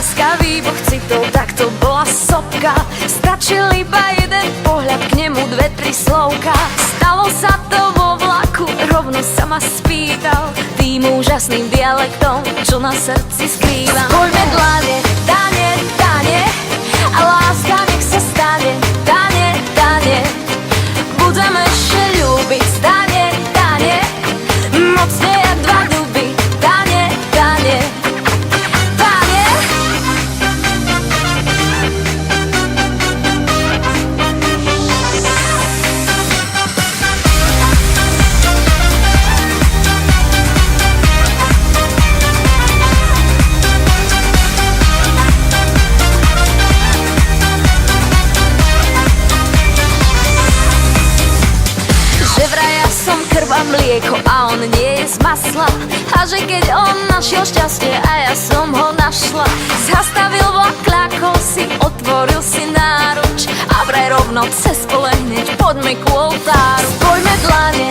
Láska výbuch citov, tak to bola sopka. Stačil iba jeden pohľad, k nemu dve, tri slovka. Stalo sa to vo vlaku, rovno sa ma spýtal. Tým úžasným dialektom, čo na srdci skrývam. Poďme dlane, mlieko a on nie je z masla. A že keď on našiel šťastie a ja som ho našla Zastavil vlak, kľakol si, otvoril si náruč A vraj rovno cez pole hneď poďme ku oltáru. Spojme dlane,